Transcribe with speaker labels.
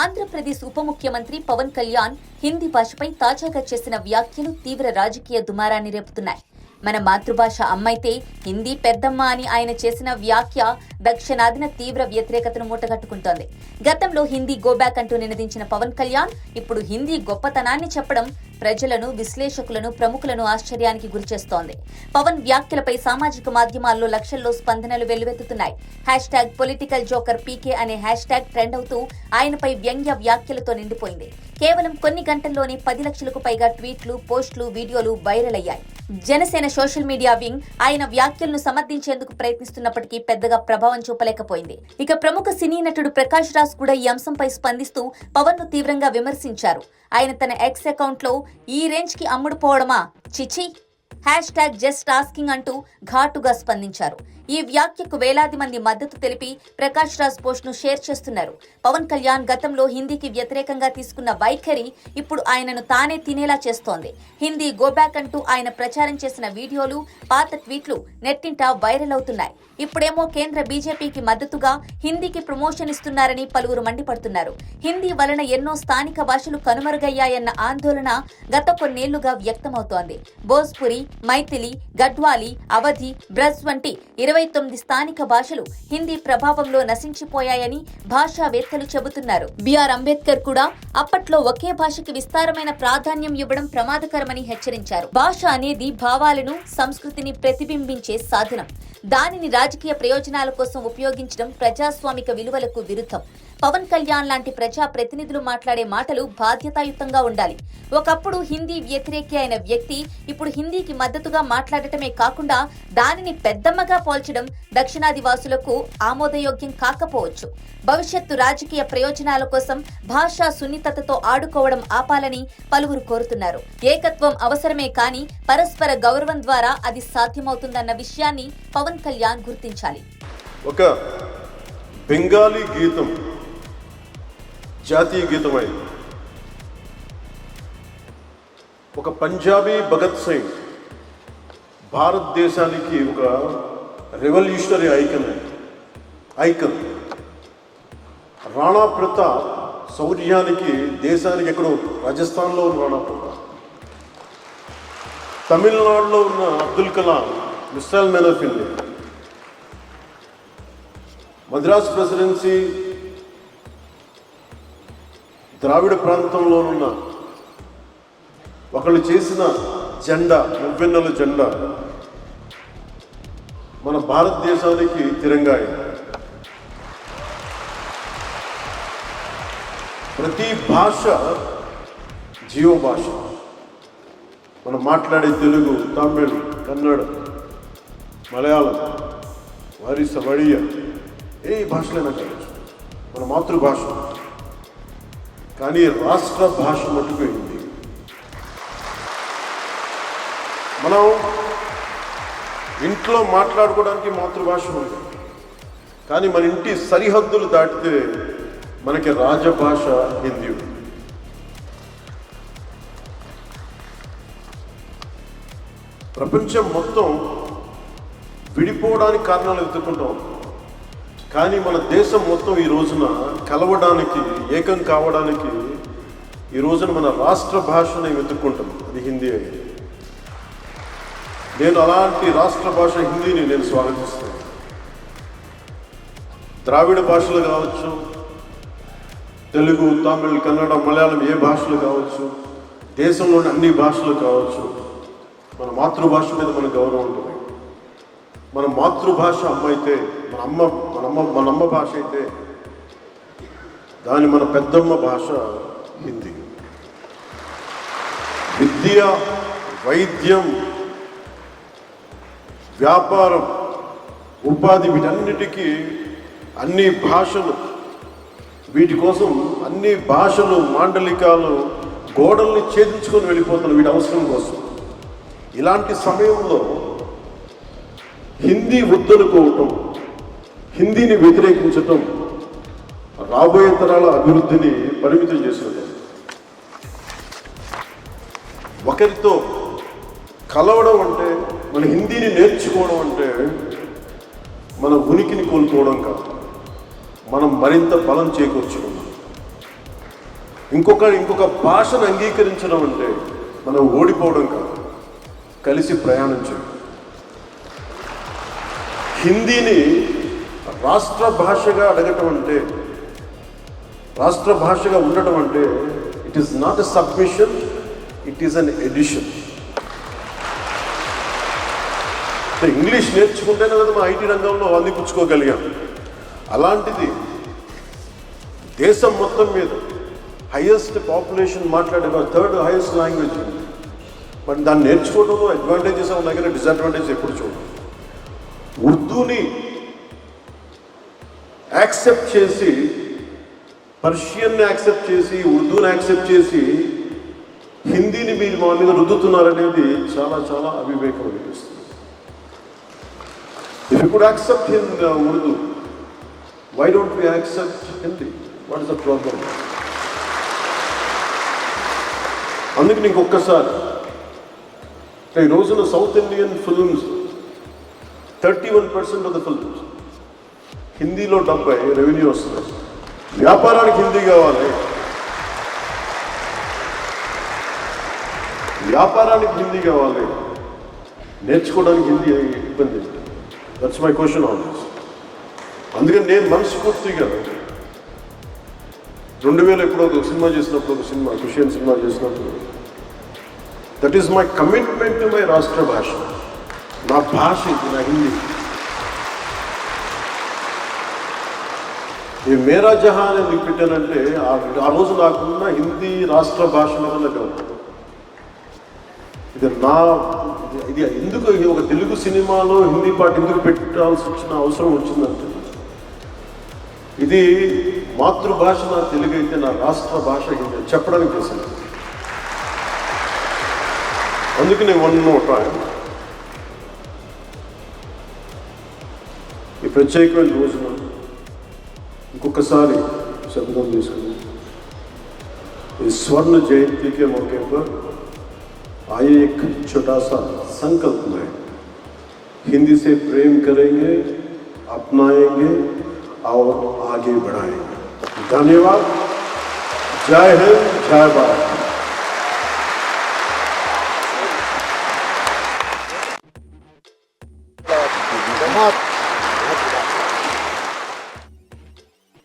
Speaker 1: ఆంధ్రప్రదేశ్ ఉప ముఖ్యమంత్రి పవన్ కళ్యాణ్ హిందీ భాషపై తాజాగా చేసిన వ్యాఖ్యలు తీవ్ర రాజకీయ దుమారాన్ని రేపుతున్నాయి. మన మాతృభాష అమ్మైతే హిందీ పెద్దమ్మ అని ఆయన చేసిన వ్యాఖ్య దక్షిణాదిన తీవ్ర వ్యతిరేకతను మూటగట్టుకుంటోంది. గతంలో హిందీ గోబ్యాక్ అంటూ నినదించిన పవన్ కళ్యాణ్ ఇప్పుడు హిందీ గొప్పతనాన్ని చెప్పడం ప్రజలను విశ్లేషకులను ప్రముఖులను ఆశ్చర్యానికి గురిచేస్తోంది పవన్ వ్యాఖ్యలపై సామాజిక మాధ్యమాల్లో లక్షల్లో స్పందనలు వెల్లువెత్తుతున్నాయి. Hash tag political joker PK అనే హ్యాష్ ట్యాగ్ ట్రెండ్ అవుతూ ఆయనపై వ్యంగ్య వ్యాఖ్యలతో నిండిపోయింది. కేవలం కొన్ని గంటల్లోనే పది లక్షలకు పైగా ట్వీట్లు పోస్టులు వీడియోలు వైరల్ అయ్యాయి. జనసేన సోషల్ మీడియా వింగ్ ఆయన వ్యాఖ్యలను సమర్థించేందుకు ప్రయత్నిస్తున్నప్పటికీ పెద్దగా ప్రభావం చూపలేకపోయింది. ఇక ప్రముఖ సినీ నటుడు ప్రకాష్ రాజ్ కూడా ఈ అంశంపై స్పందిస్తూ పవన్ను తీవ్రంగా విమర్శించారు. ఆయన తన ఎక్స్ అకౌంట్లో ఈ రేంజ్కి అమ్ముడుపోవడమా? చిచి. హ్యాష్ ట్యాగ్ జస్ట్ ఆస్కింగ్ అంటూ ఘాటుగా స్పందించారు. ఈ వ్యాఖ్యకు వేలాది మంది మద్దతు తెలిపి ప్రకాష్ రాజ్ పోస్ట్ను షేర్ చేస్తున్నారు. పవన్ కళ్యాణ్ గతంలో హిందీకి వ్యతిరేకంగా తీసుకున్న వైఖరి ఇప్పుడు ఆయనను తానే తినేలా చేస్తోంది. హిందీ గోబ్యాక్ అంటూ ఆయన ప్రచారం చేసిన వీడియోలు పాత ట్వీట్లు నెట్టింట వైరల్ అవుతున్నాయి. ఇప్పుడేమో కేంద్ర బీజేపీకి మద్దతుగా హిందీకి ప్రమోషన్ ఇస్తున్నారని పలువురు మండిపడుతున్నారు. హిందీ వలన ఎన్నో స్థానిక భాషలు కనుమరుగయ్యాయన్న ఆందోళన గత కొన్నేళ్ళుగా వ్యక్తమవుతోంది. భోజ్పురి మైథిలి గడ్వాలి అవధి బ్రజ్ వంటి ఇరవై తొమ్మిది స్థానిక భాషలు హిందీ ప్రభావంలో నశించిపోయాయని భాషావేత్తలు చెబుతున్నారు. బిఆర్ అంబేద్కర్ కూడా అప్పట్లో ఒకే భాషకి విస్తారమైన ప్రాధాన్యం ఇవ్వడం ప్రమాదకరమని హెచ్చరించారు. భాష అనేది భావాలను సంస్కృతిని ప్రతిబింబించే సాధనం. దానిని రాజకీయ ప్రయోజనాల కోసం ఉపయోగించడం ప్రజాస్వామిక విలువలకు విరుద్ధం. పవన్ కళ్యాణ్ లాంటి ప్రజా ప్రతినిధులు మాట్లాడే మాటలు బాధ్యతాయుతంగా ఉండాలి. ఒకప్పుడు హిందీ వ్యతిరేకి అయిన వ్యక్తి ఇప్పుడు హిందీకి మద్దతుగా మాట్లాడటమే కాకుండా దానిని పెద్దమ్మగా పోల్చడం దక్షిణాది వాసులకు ఆమోదయోగ్యం కాకపోవచ్చు. భవిష్యత్తు రాజకీయ ప్రయోజనాల కోసం భాషా సున్నితతతో ఆడుకోవడం ఆపాలని పలువురు కోరుతున్నారు. ఏకత్వం అవసరమే కానీ పరస్పర గౌరవం ద్వారా అది సాధ్యమవుతుందన్న విషయాన్ని పవన్ కళ్యాణ్ గుర్తించాలి.
Speaker 2: ఒక బెంగాలీ గీతం జాతీయ గీతమైంది ఒక పంజాబీ భగత్ సింగ్ భారతదేశానికి ఒక revolutionary icon icon Rana Pratap శౌర్యానికి దేశానికి ఎక్కడో రాజస్థాన్లో ఉన్న రాణా ప్రతాప్. తమిళనాడులో ఉన్న Abdul Kalam mister man of India Madras presidency Dravida ప్రాంతంలోనున్న ఒకళ్ళు చేసిన జెండా మువ్వెన్నెల జెండా మన భారతదేశానికి తిరంగా ప్రతి భాష జీవ భాష మనం మాట్లాడే తెలుగు తమిళ్ కన్నడ మలయాళం వారి వడియ ఏ భాషలైనా కావచ్చు. మన మాతృభాష. కానీ రాష్ట్ర భాష మటుకు హిందీ మనం ఇంట్లో మాట్లాడుకోవడానికి మాతృభాష ఉంది. కానీ మన ఇంటి సరిహద్దులు దాటితే మనకి రాజభాష హిందీ ఉంది. ప్రపంచం మొత్తం విడిపోవడానికి కారణాలు వెతుక్కుంటాం. కానీ మన దేశం మొత్తం ఈ రోజున కలవడానికి ఏకం కావడానికి ఈ రోజున మన రాష్ట్ర భాషని వెతుక్కుంటాం. అది హిందీ అయ్యేది నేను అలాంటి రాష్ట్ర భాష హిందీని నేను స్వాగతిస్తాను ద్రావిడ భాషలు కావచ్చు తెలుగు తమిళ్ కన్నడ మలయాళం ఏ భాషలు కావచ్చు దేశంలోని అన్ని భాషలు కావచ్చు మన మాతృభాష మీద మన గౌరవం ఉంటుంది. మన మాతృభాష అమ్మ అయితే మన అమ్మ మన అమ్మ మన అమ్మ భాష అయితే దాని మన పెద్దమ్మ భాష హిందీ. విద్య వైద్యం వ్యాపారం ఉపాధి వీటన్నిటికీ అన్ని భాషలు వీటి కోసం అన్ని భాషలు మాండలికాలు గోడల్ని ఛేదించుకొని వెళ్ళిపోతున్నారు వీటి అవసరం కోసం. ఇలాంటి సమయంలో హిందీ వద్దనుకోవటం హిందీని వ్యతిరేకించటం రాబోయే తరాల అభివృద్ధిని పరిమితం చేసినట్టు ఒకరితో కలవడం అంటే మన హిందీని నేర్చుకోవడం అంటే మన ఉనికిని కోల్పోవడం కాదు. మనం మరింత బలం చేకూర్చుకున్నాం ఇంకొక ఇంకొక భాషను అంగీకరించడం అంటే మనం ఓడిపోవడం కాదు. కలిసి ప్రయాణం చేయడం హిందీని రాష్ట్ర భాషగా అడగటం అంటే రాష్ట్ర భాషగా ఉండటం అంటే it is not a submission it is an addition English నేర్చుకుంటేనే కదా మా ఐటీ రంగంలో అందిపుచ్చుకోగలిగాం అలాంటిది దేశం మొత్తం మీద హయ్యెస్ట్ పాపులేషన్ మాట్లాడే థర్డ్ హైయెస్ట్ లాంగ్వేజ్ బట్ దాన్ని నేర్చుకోవడంలో అడ్వాంటేజెస్ ఉన్నాయి కానీ డిసడ్వాంటేజ్ ఎప్పుడు చూడండి ఉర్దూని యాక్సెప్ట్ చేసి పర్షియన్ని యాక్సెప్ట్ చేసి ఉర్దూని యాక్సెప్ట్ చేసి హిందీని మీరు మా మీద రుద్దుతున్నారనేది చాలా చాలా అవివేకం అనిపిస్తుంది ఇప్పుడు accept could Urdu why uh, Urdu, accept don't we accept Hindi? What అందుకు నీకు ఒక్కసారి ఈ రోజున south Indian films thirty one percent of the films హిందీలో డెబ్బై రెవెన్యూ వస్తుంది. వ్యాపారానికి హిందీ కావాలి. వ్యాపారానికి హిందీ కావాలి. నేర్చుకోవడానికి హిందీ ఇబ్బంది. That's my question on this అందుకని నేను మనస్ఫూర్తిగా రెండు వేల ఎప్పుడో ఒక సినిమా చేసినప్పుడు ఒక సినిమా క్రిస్టియన్ సినిమా చేసినప్పుడు that is my commitment to my రాష్ట్ర భాష నా భాష ఇది నా హిందీ ఈ మేరా జహాన్ ఎందుకు పెట్టానంటే ఆ- రోజు నాకున్న హిందీ రాష్ట్ర భాషల వల్ల కాదు ఇది నా ఇది- ఎందుకు ఇది ఒక తెలుగు సినిమాలో హిందీ పాట ఎందుకు పెట్టాల్సి వచ్చిన అవసరం వచ్చిందంటే ఇది మాతృభాష నా తెలుగు అయితే నా రాష్ట్ర భాష హిందీ చెప్పడానికి చేశాను. అందుకనే వన్ నోట్ టైం ప్రత్యేకమైన రోజున ఇంకొకసారి శబ్దం తీసుకుని इस स्वर्ण जयंती के मौके पर आइए एक छोटा सा संकल्प लें हिंदी से प्रेम करेंगे अपनाएंगे और आगे बढ़ाएंगे धन्यवाद जय हिंद जय भारत